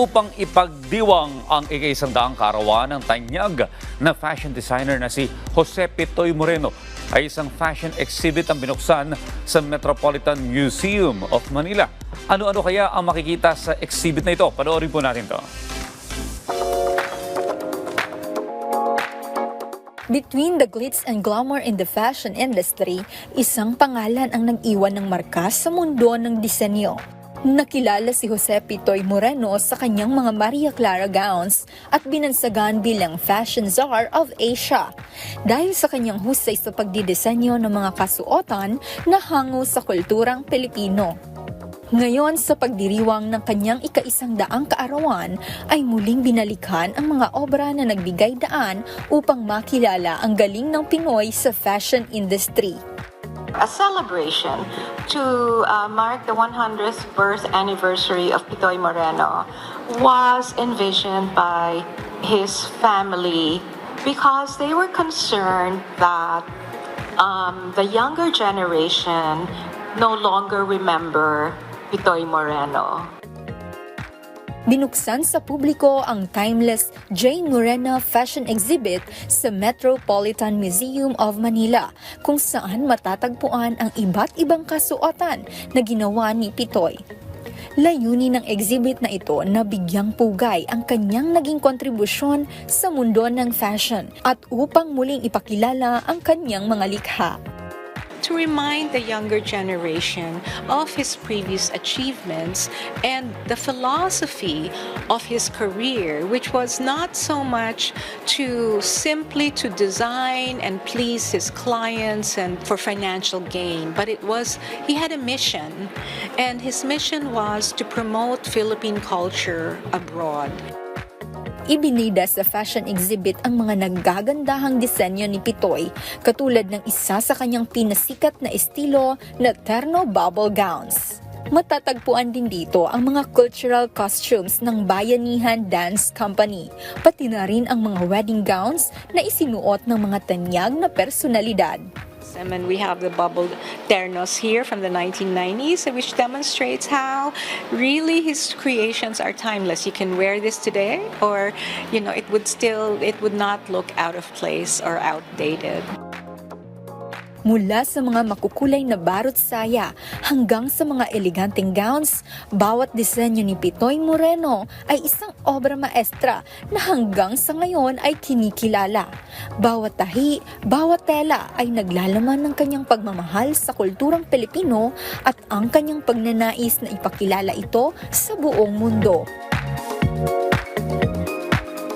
upang ipagdiwang ang ika-isang karawan ng tanyag na fashion designer na si Jose Pitoy Moreno ay isang fashion exhibit ang binuksan sa Metropolitan Museum of Manila. Ano-ano kaya ang makikita sa exhibit na ito? Panoorin po natin to. Between the glitz and glamour in the fashion industry, isang pangalan ang nag-iwan ng marka sa mundo ng disenyo. Nakilala si Jose Pitoy Moreno sa kanyang mga Maria Clara gowns at binansagan bilang fashion czar of Asia dahil sa kanyang husay sa pagdidesenyo ng mga kasuotan na hango sa kulturang Pilipino. Ngayon sa pagdiriwang ng kanyang ika-isang daang kaarawan ay muling binalikan ang mga obra na nagbigay daan upang makilala ang galing ng Pinoy sa fashion industry. A celebration to uh, mark the 100th birth anniversary of Pitoy Moreno was envisioned by his family because they were concerned that um, the younger generation no longer remember Pitoy Moreno. Binuksan sa publiko ang timeless J. Morena Fashion Exhibit sa Metropolitan Museum of Manila kung saan matatagpuan ang iba't ibang kasuotan na ginawa ni Pitoy. Layunin ng exhibit na ito na bigyang pugay ang kanyang naging kontribusyon sa mundo ng fashion at upang muling ipakilala ang kanyang mga likha. To remind the younger generation of his previous achievements and the philosophy of his career which was not so much to simply to design and please his clients and for financial gain but it was he had a mission and his mission was to promote Philippine culture abroad Ibinida sa fashion exhibit ang mga naggagandahang disenyo ni Pitoy, katulad ng isa sa kanyang pinasikat na estilo na terno bubble gowns. Matatagpuan din dito ang mga cultural costumes ng Bayanihan Dance Company, pati na rin ang mga wedding gowns na isinuot ng mga tanyag na personalidad. And then we have the bubble ternos here from the 1990s, which demonstrates how really his creations are timeless. You can wear this today, or you know, it would still it would not look out of place or outdated. Mula sa mga makukulay na barot saya hanggang sa mga eleganteng gowns, bawat disenyo ni Pitoy Moreno ay isang obra maestra na hanggang sa ngayon ay kinikilala. Bawat tahi, bawat tela ay naglalaman ng kanyang pagmamahal sa kulturang Pilipino at ang kanyang pagnanais na ipakilala ito sa buong mundo.